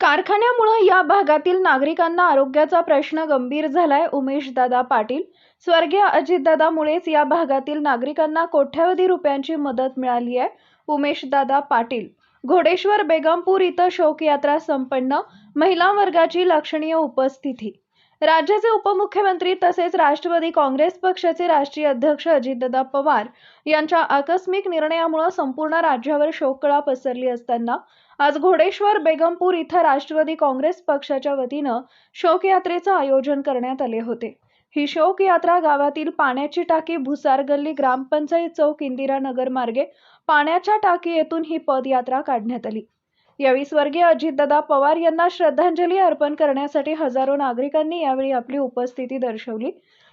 कारखान्यामुळं या भागातील नागरिकांना आरोग्याचा प्रश्न गंभीर झालाय उमेशदादा पाटील. स्वर्गीय अजितदादामुळेच या भागातील नागरिकांना कोट्यावधी रुपयांची मदत मिळाली आहे उमेशदादा पाटील. घोडेश्वर बेगमपूर इथं शोकयात्रा संपन्न महिला वर्गाची लक्षणीय उपस्थिती. राज्याचे उपमुख्यमंत्री तसेच राष्ट्रवादी काँग्रेस पक्षाचे राष्ट्रीय अध्यक्ष अजितदादा पवार यांच्या आकस्मिक निर्णयामुळे संपूर्ण राज्यावर शोककळा पसरली असताना आज घोडेश्वर बेगमपूर इथं राष्ट्रवादी काँग्रेस पक्षाच्या वतीनं शोकयात्रेचं आयोजन करण्यात आले होते. ही शोकयात्रा गावातील पाण्याची टाकी भुसार गल्ली ग्रामपंचायत चौक इंदिरानगर मार्गे पाण्याच्या टाकी येथून ही पदयात्रा काढण्यात आली. यावेळी स्वर्गीय अजितदादा पवार यांना श्रद्धांजली अर्पण करण्यासाठी हजारो नागरिकांनी यावेळी आपली उपस्थिती दर्शवली.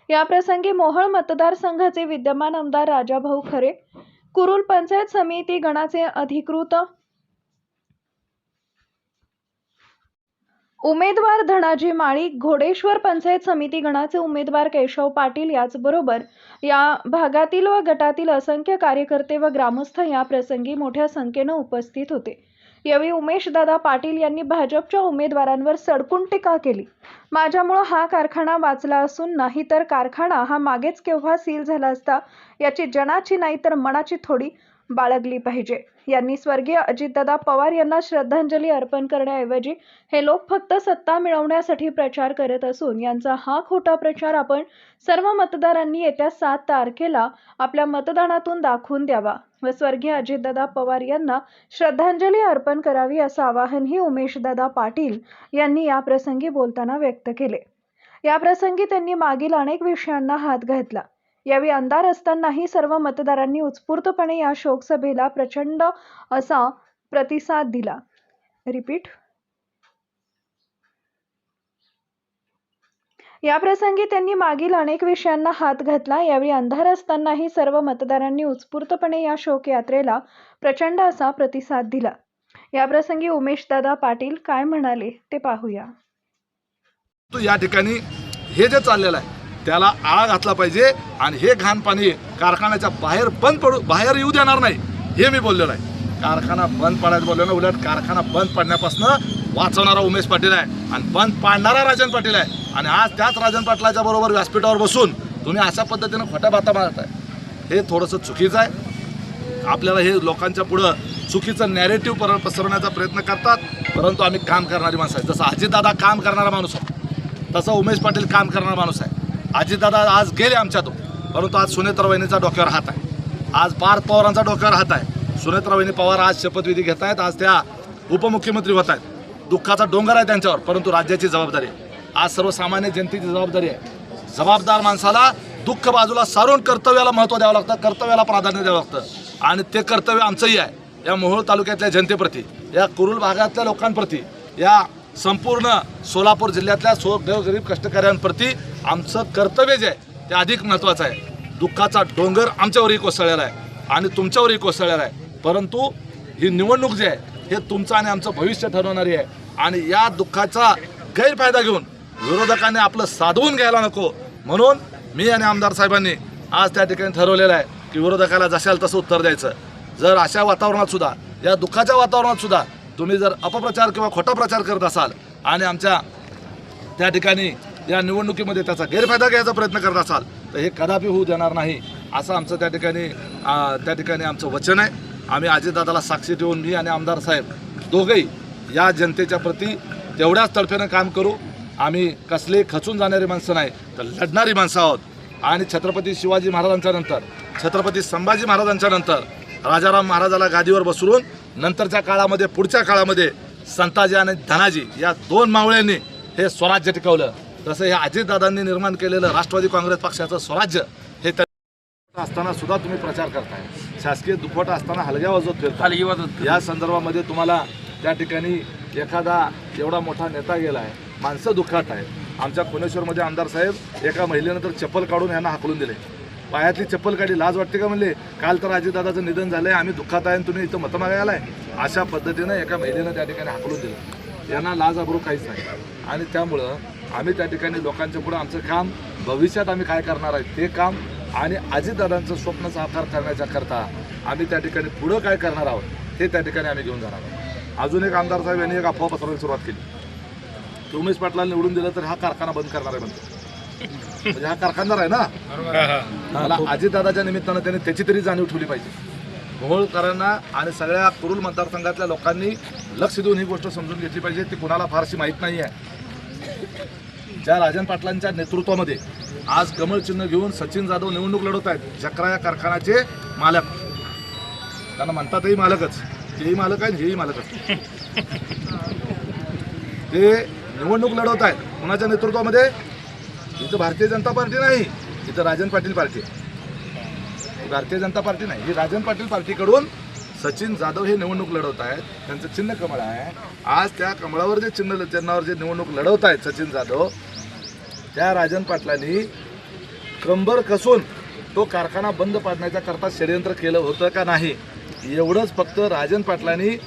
याप्रसंगी मोहोळ मतदारसंघाचे विद्यमान आमदार राजाभाऊ खरे कुरुल पंचायत समिती गणाचे अधिकृत उमेदवार धनाजी माळी घोडेश्वर पंचायत समिती गणाचे उमेदवार केशव पाटील याचबरोबर या भागातील व गटातील असंख्य कार्यकर्ते व ग्रामस्थ या प्रसंगी मोठ्या संख्येनं उपस्थित होते. यावेळी उमेशदादा पाटील यांनी भाजपच्या उमेदवारांवर सडकून टीका केली. माझ्यामुळं हा कारखाना वाचला असून नाही तर कारखाना हा मागेच केव्हा सील झाला असता याची जनाची नाही तर मनाची थोडी बाळगली पाहिजे. यांनी स्वर्गीय अजितदादा पवार यांना श्रद्धांजली अर्पण करण्याऐवजी हे लोक फक्त सत्ता मिळवण्यासाठी प्रचार करत असून यांचा हा खोटा प्रचार आपण सर्व मतदारांनी येत्या सात तारखेला आपल्या मतदानातून दाखवून द्यावा व स्वर्गीय अजितदादा पवार यांना श्रद्धांजली अर्पण करावी असं आवाहनही उमेशदादा पाटील यांनी या प्रसंगी बोलताना व्यक्त केले. या प्रसंगी त्यांनी मागील अनेक विषयांना हात घातला. यावेळी अंधार असतानाही सर्व मतदारांनी उत्स्फूर्तपणे या शोकसभेला प्रचंड असा प्रतिसाद दिला. रिपीट. या प्रसंगी त्यांनी मागील अनेक विषयांना हात घातला. यावेळी अंधार असतानाही सर्व मतदारांनी उत्स्फूर्तपणे या शोकयात्रेला प्रचंड असा प्रतिसाद दिला. या प्रसंगी उमेशदादा पाटील काय म्हणाले ते पाहूया. तो या ठिकाणी हे जे चाललेलं आहे त्याला आळा घातला पाहिजे आणि हे घाण पाणी कारखान्याच्या बाहेर बंद पडू बाहेर येऊ देणार नाही हे मी बोललेलो आहे. कारखाना बंद पडायचं बोललो ना उलट कारखाना बंद पडण्यापासून वाचवणारा उमेश पाटील आहे आणि बंद पाडणारा राजन पाटील आहे. आणि आज त्याच राजन पाटलाच्या बरोबर व्यासपीठावर बसून तुम्ही अशा पद्धतीनं खोट्या बाता मारताय आहे. हे थोडंसं चुकीचं आहे. आपल्याला हे लोकांच्या पुढं चुकीचं नॅरेटिव्ह पर पसरवण्याचा प्रयत्न करतात परंतु आम्ही काम करणारी माणसं आहे जसं अजितदादा काम करणारा माणूस आहे. तसं उमेश पाटील काम करणारा माणूस आहे. अजितदादा आज गेले आमच्यातून. परंतु आज सुनेत्रा वहिनीचा डोक्यावर हात आहे. आज पार्थ पवारांचा डोक्यावर हात आहे. सुनेत्रा वहिनी पवार आज शपथविधी घेत आहेत. आज त्या उपमुख्यमंत्री होत आहेत. दुःखाचा डोंगर आहे त्यांच्यावर परंतु राज्याची जबाबदारी आहे. आज सर्वसामान्य जनतेची जबाबदारी आहे. जबाबदार माणसाला दुःख बाजूला सारून कर्तव्याला महत्त्व द्यावं लागतं कर्तव्याला प्राधान्य द्यावं लागतं. आणि ते कर्तव्य आमचंही आहे. या मोहोळ तालुक्यातल्या जनतेप्रती या कुरुल भागातल्या लोकांप्रती या संपूर्ण सोलापूर जिल्ह्यातल्या सो गरीब कष्टकऱ्यांप्रती आमचं कर्तव्य जे आहे ते अधिक महत्त्वाचं आहे. दुःखाचा डोंगर आमच्यावरही कोसळलेला आहे आणि तुमच्यावरही कोसळलेला आहे. परंतु ही निवडणूक जी आहे हे तुमचं आणि आमचं भविष्य ठरवणारी आहे. आणि या दुःखाचा गैरफायदा घेऊन विरोधकांनी आपलं साधवून घ्यायला नको. म्हणून मी आणि आमदार साहेबांनी आज त्या ठिकाणी ठरवलेलं आहे की विरोधकाला जशाल तसं उत्तर द्यायचं. जर अशा वातावरणात सुद्धा या दुःखाच्या वातावरणात सुद्धा तुम्ही जर अपप्रचार किंवा खोटा प्रचार करत असाल आणि आमच्या त्या ठिकाणी या निवडणुकीमध्ये त्याचा गैरफायदा घ्यायचा प्रयत्न करत असाल तर हे कदापि होऊ देणार नाही असं आमचं त्या ठिकाणी त्या ठिकाणी आमचं वचन आहे. आम्ही अजितदादाला साक्षी ठेवून मी आणि आमदार साहेब दोघंही या जनतेच्या प्रती तेवढ्याच तडफेनं काम करू. आम्ही कसले खचून जाणारी माणसं नाही तर लढणारी माणसं आहोत. आणि छत्रपती शिवाजी महाराजांच्या नंतर छत्रपती संभाजी महाराजांच्या नंतर राजाराम महाराजाला गादीवर बसवून नंतरच्या काळामध्ये पुढच्या काळामध्ये संताजी आणि धनाजी या दोन मावळ्यांनी हे स्वराज्य टिकवलं. तसं हे अजितदादांनी निर्माण केलेलं राष्ट्रवादी काँग्रेस पक्षाचं स्वराज्य हे असताना सुद्धा तुम्ही प्रचार करताय. शासकीय दुखवट असताना हलग्या वाजवत फिरता. या संदर्भामध्ये तुम्हाला त्या ठिकाणी एखादा एवढा मोठा नेता गेला आहे माणसं दुःखात आहेत. आमच्या पुणेश्वरमध्ये आमदार साहेब एका महिलेनं तर चप्पल काढून यांना हाकलून दिले. पायातली चप्पल काढली लाज वाटते का म्हणले? काल तर अजितदादाचं निधन झालं आहे आम्ही दुःखात आहे आणि तुम्ही इथं मतं मागायला आहे अशा पद्धतीनं एका महिलेनं त्या ठिकाणी हाकलून दिलं. यांना लाज अब्रू काहीच नाही. आणि त्यामुळं आम्ही त्या ठिकाणी लोकांच्या पुढं आमचं काम भविष्यात आम्ही काय करणार आहे ते काम आणि अजितदादांचं स्वप्न साकार करण्याच्या करता आम्ही त्या ठिकाणी पुढं काय करणार आहोत हे त्या ठिकाणी आम्ही घेऊन जाणार आहोत. अजून एक आमदार साहेब यांनी एक अफवा पसरवायला सुरुवात केली. उमेश पाटलाला निवडून दिलं तर हा कारखाना बंद करणार आहे म्हणतो. म्हणजे हा कारखानदार आहे ना? मला अजितदादाच्या निमित्तानं त्याने त्याची तरी जाणीव ठेवली पाहिजे. घोळकरांना आणि सगळ्या कुरुल मतदारसंघातल्या लोकांनी लक्ष देऊन ही गोष्ट समजून घेतली पाहिजे. ती कुणाला फारशी माहीत नाही आहे. ज्या राजन पाटलांच्या नेतृत्वामध्ये आज कमळ चिन्ह घेऊन सचिन जाधव निवडणूक लढवत आहेत जकरा या कारखानाचे मालक. त्यांना म्हणतातही मालकच. तेही मालक आहेत हेही मालकच. ते निवडणूक लढवत आहेत. कुणाच्या नेतृत्वामध्ये? इथं भारतीय जनता पार्टी नाही इथं राजन पाटील पार्टी आहे. भारतीय जनता पार्टी नाही ही राजन पाटील पार्टीकडून सचिन जाधव हे निवडणूक लढवत आहेत त्यांचं चिन्ह कमळ आहे. आज त्या कमळावर जे चिन्ह चिन्हावर जे निवडणूक लढवत आहेत सचिन जाधव त्या राजन पाटलांनी कंबर कसून तो कारखाना बंद पाडण्याच्या करता षडयंत्र केलं होतं का नाही एवढंच फक्त राजन पाटलांनी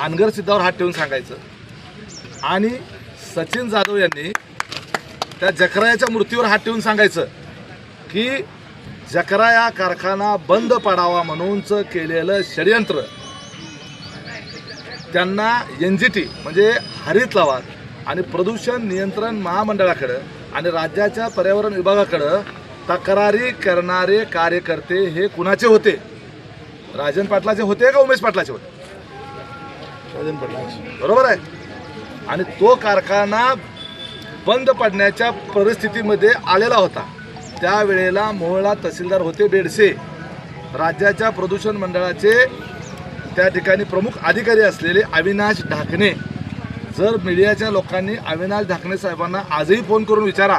अनगर सिद्धावर हात ठेवून सांगायचं. आणि सचिन जाधव यांनी त्या जकरायाच्या मूर्तीवर हात ठेवून सांगायचं की जकरा या कारखाना बंद पाडावा म्हणूनच केलेलं षडयंत्र. त्यांना एन जी टी म्हणजे हरित लवाद आणि प्रदूषण नियंत्रण महामंडळाकडं आणि राज्याच्या पर्यावरण विभागाकडं तक्रारी करणारे कार्यकर्ते हे कुणाचे होते? राजन पाटलाचे होते का उमेश पाटलाचे होते? बरोबर आहे. आणि तो कारखाना बंद पडण्याच्या परिस्थितीमध्ये आलेला होता. त्यावेळेला मोहळा तहसीलदार होते बेडसे. राज्याच्या प्रदूषण मंडळाचे त्या ठिकाणी प्रमुख अधिकारी असलेले अविनाश ढाकणे. जर मीडियाच्या लोकांनी अविनाश ढाकणे साहेबांना आजही फोन करून विचारा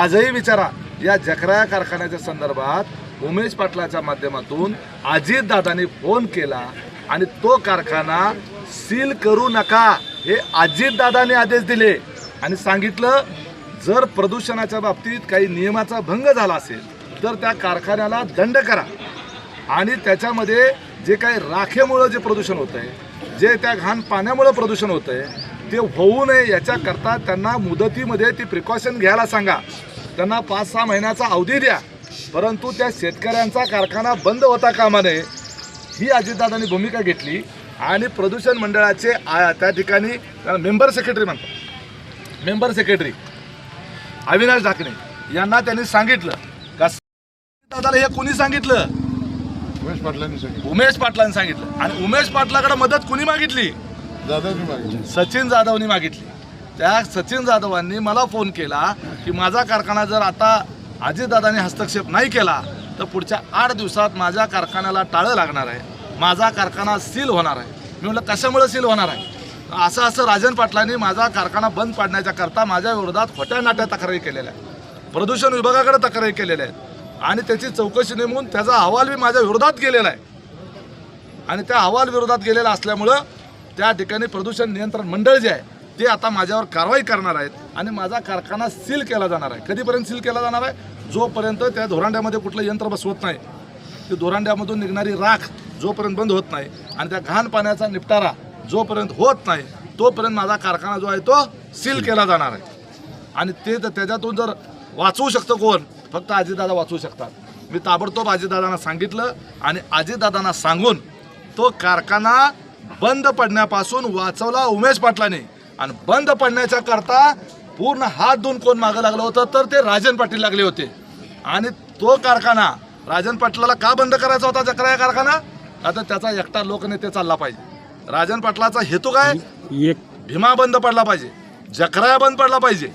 आजही विचारा या जकरा कारखान्याच्या संदर्भात उमेश पाटलाच्या माध्यमातून अजितदादांनी फोन केला आणि तो कारखाना सील करू नका हे अजितदादांनी आदेश दिले. आणि सांगितलं जर प्रदूषणाच्या बाबतीत काही नियमाचा भंग झाला असेल तर त्या कारखान्याला दंड करा. आणि त्याच्यामध्ये जे काही राखेमुळं जे प्रदूषण होतं आहे जे त्या घाण पाण्यामुळं प्रदूषण होतं आहे ते होऊ नये याच्याकरता त्यांना मुदतीमध्ये ती प्रिकॉशन घ्यायला सांगा. त्यांना पाच सहा महिन्याचा अवधी द्या. परंतु त्या शेतकऱ्यांचा कारखाना बंद होता कामा नये ही अजितदादांनी भूमिका घेतली. आणि प्रदूषण मंडळाचे आ- त्या ठिकाणी मेंबर सेक्रेटरी म्हणतात. मेंबर सेक्रेटरी अविनाश ढाकणे यांना त्यांनी सांगितलं का दादाला हे कुणी सांगितलं? उमेश पाटलांनी सांगितलं. उमेश पाटलांनी सांगितलं. आणि उमेश पाटलाकडे मदत कुणी मागितली? सचिन जाधवनी मागितली. त्या सचिन जाधवांनी मला फोन केला की माझा कारखाना जर आता अजितदादांनी हस्तक्षेप नाही केला तर पुढच्या आठ दिवसात माझ्या कारखान्याला टाळं लागणार आहे. माझा कारखाना सील होणार आहे. मी म्हटलं कशामुळे सील होणार आहे? असं असं राजन पाटलांनी माझा कारखाना बंद पाडण्याच्या करता माझ्या विरोधात खोट्या नाट्या तक्रारी केलेल्या आहेत. प्रदूषण विभागाकडे तक्रारी केलेल्या आहेत. आणि त्याची चौकशी नेमून त्याचा अहवाल मी माझ्या विरोधात गेलेला आहे. आणि त्या अहवाल विरोधात गेलेला असल्यामुळं त्या ठिकाणी प्रदूषण नियंत्रण मंडळ जे आहे ते आता माझ्यावर कारवाई करणार आहेत. आणि माझा कारखाना सील केला जाणार आहे. कधीपर्यंत सील केला जाणार आहे? जोपर्यंत त्या धोरांड्यामध्ये कुठलं यंत्र बसवत नाही. ते धोरांड्यामधून निघणारी राख जोपर्यंत बंद होत नाही आणि त्या घाण पाण्याचा निपटारा जोपर्यंत होत नाही तोपर्यंत माझा कारखाना जो आहे तो सील केला जाणार आहे. आणि ते तर त्याच्यातून जर वाचवू शकतं कोण फक्त आजीदादा वाचवू शकतात. मी ताबडतोब आजीदादांना सांगितलं आणि आजीदादांना सांगून तो कारखाना बंद पडण्यापासून वाचवला उमेश पाटलाने. आणि बंद पडण्याच्या करता पूर्ण हात धुवून कोण मागं लागलं होतं तर ते राजन पाटील लागले होते. आणि तो कारखाना राजन पाटलाला का बंद करायचा होता चक्रा या कारखाना? आता त्याचा एकटा लोकनेते चालला पाहिजे. राजन पाटलाचा हेतू काय? एक. भीमा बंद पडला पाहिजे. जकराया बंद पडला पाहिजे.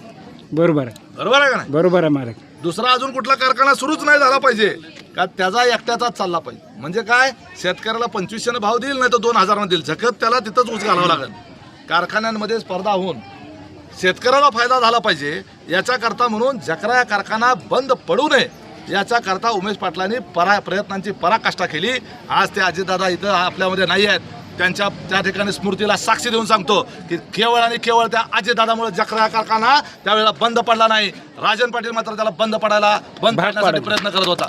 बरोबर आहे. बरोबर आहे का नाही? बरोबर आहे मालक. दुसरा अजून कुठला कारखाना सुरूच नाही झाला पाहिजे. का त्याचा एकट्याचाच चालला पाहिजे. म्हणजे काय? शेतकऱ्याला पंचवीसशेनं भाव देईल नाही तर दोन हजारानं देईल. झकत त्याला तिथंच ऊस घालावं लागेल. कारखान्यांमध्ये स्पर्धा होऊन शेतकऱ्याला फायदा झाला पाहिजे. याच्याकरता म्हणून जकरा या कारखाना बंद पडू नये. याच्याकरता उमेश पाटलांनी परा प्रयत्नांची पराकाष्ठा केली. आज ते अजितदादा इथं आपल्यामध्ये नाही आहेत. त्यांच्या त्या ठिकाणी स्मृतीला साक्षी देऊन सांगतो की केवळ आणि केवळ त्या अजितदादामुळे जकरा या कारखाना त्यावेळेला बंद पडला नाही. राजन पाटील मात्र त्याला बंद पडायला बंद पाडण्यासाठी. प्रयत्न करत होता.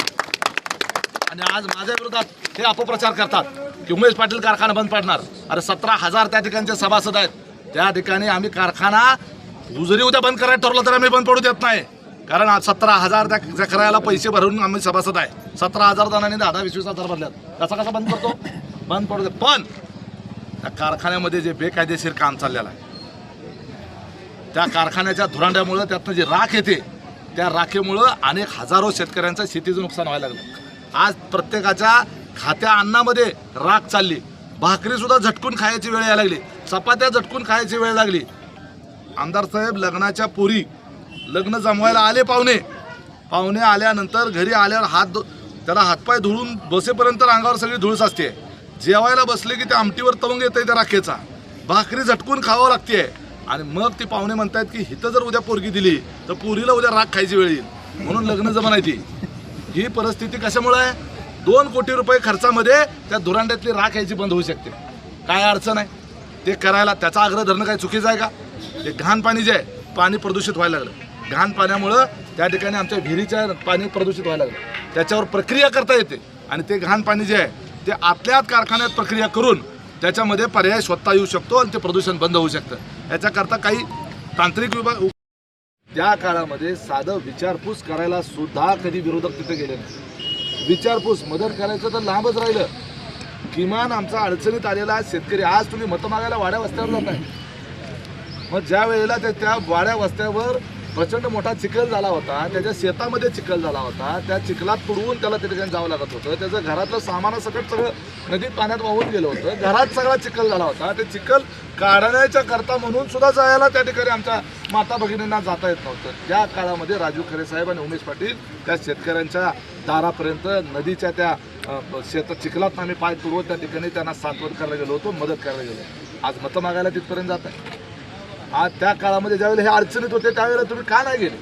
आणि आज माझ्या विरोधात हे अपप्रचार करतात की उमेश पाटील कारखाना बंद पाडणार. अरे सतरा हजार त्या ठिकाणचे सभासद आहेत. त्या ठिकाणी आम्ही कारखाना जरी उद्या बंद करायला ठरलं तर आम्ही बंद पडू देत नाही. कारण आज सतरा हजार त्या जखरायाला पैसे भरून आम्ही सभासद आहे. सतरा हजार जणांनी दहा दहा वीस वीस हजार भरल्यात. कसा कसा बंद करतो बंद पडू दे. पण त्या कारखान्यामध्ये जे बेकायदेशीर काम चाललेलं आहे त्या कारखान्याच्या धुरांड्यामुळं त्यातनं जी राख येते त्या राखेमुळं अनेक हजारो शेतकऱ्यांचं शेतीचं नुकसान व्हायला लागलं. आज प्रत्येकाच्या खात्या अन्नामध्ये राख चालली. भाकरीसुद्धा झटकून खायची वेळ यायला लागली. चपात्या झटकून खायची वेळ लागली. आमदार साहेब लग्नाच्या पोरी लग्न जमवायला आले पाहुणे. पाहुणे आल्यानंतर घरी आल्यावर हात धु- त्याला हातपाय धुळून बसेपर्यंत अंगावर सगळी धूळच असते जेवायला बसले की त्या आमटीवर तवंग येते त्या राखेचा. भाकरी झटकून खावं लागते आणि मग ती पाहुणे म्हणतायत की हिथं जर उद्या पोरगी दिली तर पोरीला उद्या राख खायची वेळ येईल. म्हणून लग्न जमा ही परिस्थिती कशामुळे आहे? दोन कोटी रुपये खर्चामध्ये त्या धुरांड्यातली राख यायची बंद होऊ शकते. काय अडचण आहे? ते करायला त्याचा आग्रह धरणं काय चुकीचं आहे का? ते घाण पाणी जे आहे पाणी प्रदूषित व्हायला लागलं. घाण पाण्यामुळं त्या ठिकाणी आमच्या विहिरीच्या पाणी प्रदूषित व्हायला लागलं. त्याच्यावर प्रक्रिया करता येते. आणि ते घाण पाणी जे आहे ते आतल्या आत कारखान्यात प्रक्रिया करून त्याच्यामध्ये पर्याय स्वतः येऊ शकतो आणि ते प्रदूषण बंद होऊ शकतं. याच्याकरता काही तांत्रिक विभाग त्या काळामध्ये साधं विचारपूस करायला सुद्धा कधी विरोधक तिथे गेले नाही. विचारपूस मदत करायचं तर लांबच राहिलं. किमान आमचा अडचणीत आलेला शेतकरी आज तुम्ही मतं मागायला वाड्या वस्त्यावर जात आहे मग ज्या वेळेला त्या वाड्या वस्त्यावर प्रचंड मोठा चिखल झाला होता. त्याच्या शेतामध्ये चिखल झाला होता. त्या चिखलात तुडवून त्याला त्या ठिकाणी जावं लागत होतं. त्याचं घरातलं सामानासकट सगळं नदीत पाण्यात वाहून गेलं होतं. घरात सगळा चिखल झाला होता. ते चिखल काढण्याच्या करता म्हणून सुद्धा जायला त्या ठिकाणी आमच्या माता भगिनींना जाता येत नव्हतं. त्या काळामध्ये राजू खरे साहेब आणि उमेश पाटील त्या शेतकऱ्यांच्या दारापर्यंत नदीच्या त्या शेत चिखलात आम्ही पाय तुडवत त्या ठिकाणी त्यांना सांत्वन करायला गेलो होतो मदत करायला गेलो आज मतं मागायला तिथपर्यंत जात आहे. आज त्या काळामध्ये ज्यावेळेला हे अडचणीत होते त्यावेळेला तुम्ही का नाही गेले?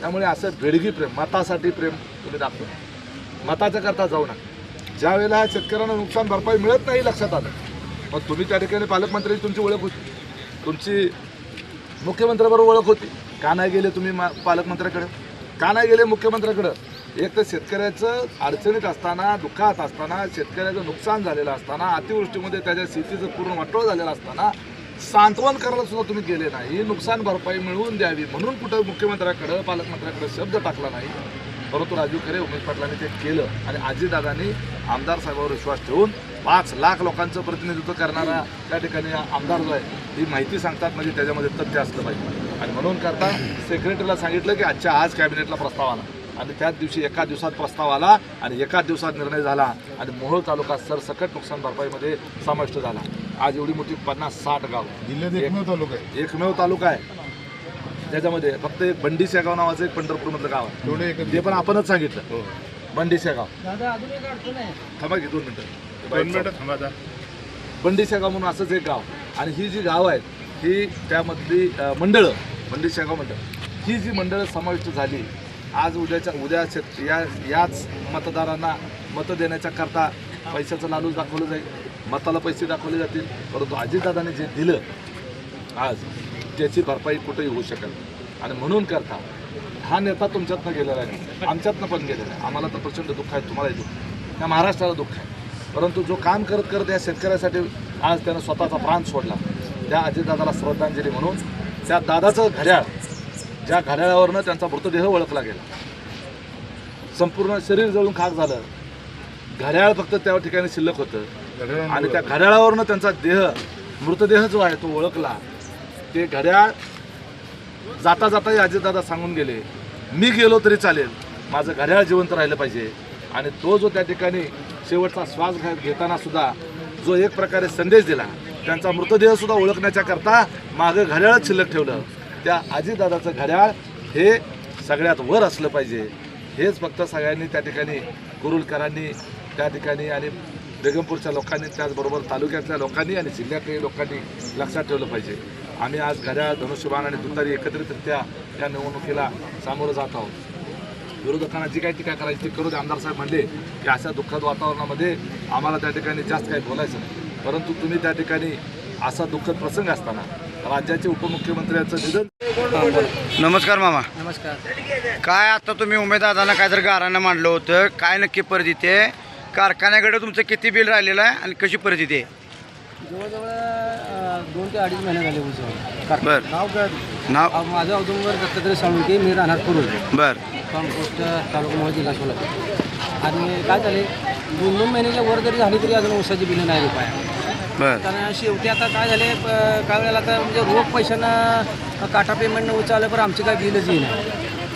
त्यामुळे असं भेडगी प्रेम मतासाठी प्रेम तुम्ही दाखवा. मताच्या करता जाऊ नका. ज्यावेळेला शेतकऱ्यांना नुकसान भरपाई मिळत नाही लक्षात आलं मग तुम्ही त्या ठिकाणी पालकमंत्र्यांची तुमची ओळख होती. तुमची मुख्यमंत्र्याबरोबर ओळख होती. का नाही गेले तुम्ही मा- पालकमंत्र्याकडं? का नाही गेले मुख्यमंत्र्याकडं? एक तर शेतकऱ्याचं अडचणीत असताना दुःखात असताना शेतकऱ्याचं नुकसान झालेलं असताना अतिवृष्टीमध्ये त्याच्या शेतीचं पूर्ण वाटोळ झालेलं असताना सांत्वन करायला सुद्धा तुम्ही गेले नाही. नुकसान भरपाई मिळवून द्यावी. म्हणून कुठं मुख्यमंत्र्याकडं पालकमंत्र्याकडे शब्द टाकला नाही. परंतु राजू खरे उमेश पाटलांनी ते केलं. आणि आजीदादांनी आमदार साहेबांवर विश्वास ठेवून पाच लाख लोकांचं प्रतिनिधित्व करणारा त्या ठिकाणी आमदार जो आहे ही माहिती सांगतात. म्हणजे त्याच्यामध्ये तथ्य असलं पाहिजे. आणि म्हणून करता सेक्रेटरीला सांगितलं की आजच्या आज कॅबिनेटला प्रस्ताव आला. आणि त्याच दिवशी एका दिवसात प्रस्ताव आला आणि एका दिवसात निर्णय झाला. आणि मोहोळ तालुका सरसकट नुकसान भरपाईमध्ये समाविष्ट झाला. आज एवढी मोठी पन्नास साठ गाव. जिल्ह्यात एकमेव तालुका आहे. एकमेव तालुका आहे. त्याच्यामध्ये फक्त एक बंडी शेगाव नावाचं एक पंढरपूरमधलं गाव आहे. तेवढे ते पण आपणच सांगितलं. हो. बंडी शेगाव थांबा की दोन मिनिटं. दोन मिनिटं थांबा. बंडी शेगाव म्हणून असंच एक गाव. आणि ही जी गाव आहेत ही त्यामधली मंडळं बंडी शेगाव मंडळ ही जी मंडळं समाविष्ट झाली आज उद्याच्या उद्या शेत या याच मतदारांना मतं देण्याच्या करता पैशाचं लालूच दाखवलं जाईल. मताला पैसे दाखवले जातील परंतु अजितदादाने जे दिलं आज त्याची भरपाई कुठेही होऊ शकेल आणि म्हणून करता हा नेता तुमच्यातनं गेलेला आहे. आमच्यातनं पण गेलेला आहे. आम्हाला तर प्रचंड दुःख आहे तुम्हालाही दुःख आहे. त्या महाराष्ट्राला दुःख आहे. परंतु जो काम करत करत या शेतकऱ्यासाठी आज त्यानं स्वतःचा प्राण सोडला त्या अजितदादाला श्रद्धांजली म्हणून त्या दादाचं घड्याळ ज्या घड्याळावरनं त्यांचा मृतदेह ओळखला गेला. संपूर्ण शरीर जळून खाक झालं. घड्याळ फक्त त्या ठिकाणी शिल्लक होतं. आणि त्या घड्याळावरनं त्यांचा देह मृतदेह जो आहे तो ओळखला. ते घड्याळ जाता जाता अजितदादा सांगून गेले मी गेलो तरी चालेल. माझं घड्याळ जिवंत राहिलं पाहिजे. आणि तो जो त्या ठिकाणी शेवटचा श्वास घेताना सुद्धा जो एक प्रकारे संदेश दिला त्यांचा मृतदेह सुद्धा ओळखण्याच्या करता मागं घड्याळच शिल्लक ठेवलं. त्या अजितदादाचं घड्याळ हे सगळ्यात वर असलं पाहिजे. हेच फक्त सगळ्यांनी त्या ठिकाणी कुरुलकरांनी त्या ठिकाणी आणि बेगमपूरच्या लोकांनी त्याचबरोबर तालुक्यातल्या लोकांनी आणि जिल्ह्यातल्या लोकांनी लक्षात ठेवलं पाहिजे. आम्ही आज घड्याळ धनुष्यबाण आणि तुतारी एकत्रितरित्या या निवडणुकीला सामोरं जात आहोत. विरोधकांना जी काही टीका करायची ती करू दे. आमदार साहेब म्हणले की अशा दुःखद वातावरणामध्ये आम्हाला त्या ठिकाणी जास्त काही बोलायचं नाही. परंतु तुम्ही त्या ठिकाणी असा दुःखद प्रसंग असताना राज्याचे उपमुख्यमंत्र्यांचं निधन नमस्कार मामा. नमस्कार. काय आता तुम्ही उमेदवारांना काय तर गारानं मांडलं होतं. काय नक्की परिस्थिती आहे? कारखान्याकडे तुमचं किती बिल राहिलेलं आहे आणि कशी परिस्थिती आहे? जवळजवळ अं, दोन ते अडीच महिने झाले उजवळ बर. नाव काय नाव? अं, माझं औदुंबर दत्तात्रय साळुंके मी राहणार पूर्व बर. कंपोस्ट तालुका मोहोळ जिल्हा सोलापूर. आणि काय झाले दोन दोन महिन्याच्या वर जरी झाली तरी अजून ऊसाची बिलं नाही रुपया बर. कारण शेवटी आता काय झाले प- काय वेळेला आता म्हणजे रोख पैशानं काटा पेमेंट न उचाललं पण आमची काय बिलच येईना.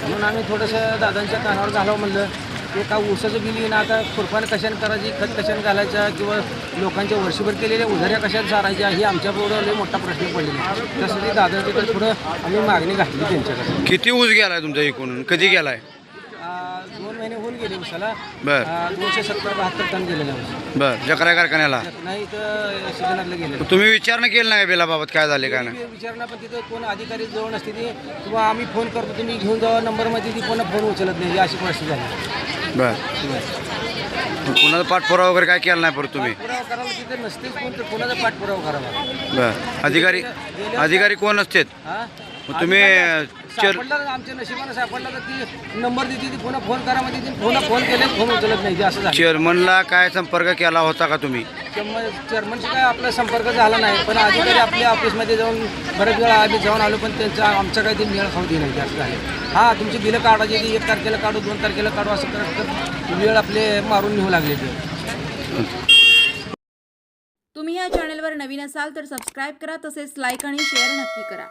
म्हणून आम्ही थोडंसं दादांच्या कानावर घालावं म्हणलं. ते का ऊसाचं बिल येणं आता खुरपान कशाने करायची खत कशाने घालायचा किंवा लोकांच्या वर्षभर केलेल्या उधाऱ्या कशाने सारायच्या ही आमच्यापुढं लय मोठा प्रश्न पडलेला त्यासाठी दादा तिथं थोडं आम्ही मागणी घातली त्यांच्याकडे. किती ऊस गेलाय तुमचा एकूण? कधी गेलाय आ, दोन महिने होऊन गेले उसाला बर. दोनशे सत्तर बहात्तर टन गेलेले ऊस बर जकरा कारखान्याला. नाही तर सिजनातलं गेले. तुम्ही विचारणा केलं नाही बिलाबाबत? काय झाले काय नाही? विचारला पण तिथं कोण अधिकारी जवळ नसते ती किंवा आम्ही फोन करतो तुम्ही घेऊन जावा नंबरमध्ये ती कोणा फोन उचलत नाही ही अशी परिस्थिती झाली. बर. कुणाचा पाठपुरावा वगैरे काय केला नाही परत तुम्ही? पाठपुरावा करावा तिथे नसतेच कोण तर कोणाचा पाठपुरावा करावा? बर. अधिकारी अधिकारी कोण असते हा? मग तुम्ही चर सापडला आमच्या नशिबानं सापडला तर ती नंबर देते ती पुन्हा फोन करा म्हणजे ती फोन केले फोन उचलत नाही ते असं झालं. चेअरमनला काय संपर्क केला होता का तुम्ही? चेअरमनशी काय आपला संपर्क झाला नाही पण अधिकारी आपल्या ऑफिसमध्ये जाऊन बरेच वेळा आम्ही जाऊन आलो पण त्यांचा आमचा काही ते मेळ खाऊ दे नाही जास्त झाले. हा तुमची बिलं काढायची ती एक तारखेला काढू दोन तारखेला काढू असं करत करत वेळ आपले मारून नेऊ लागले ते. तुम्ही या चॅनलवर नवीन असाल तर सबस्क्राईब करा तसेच लाईक आणि शेअर नक्की करा.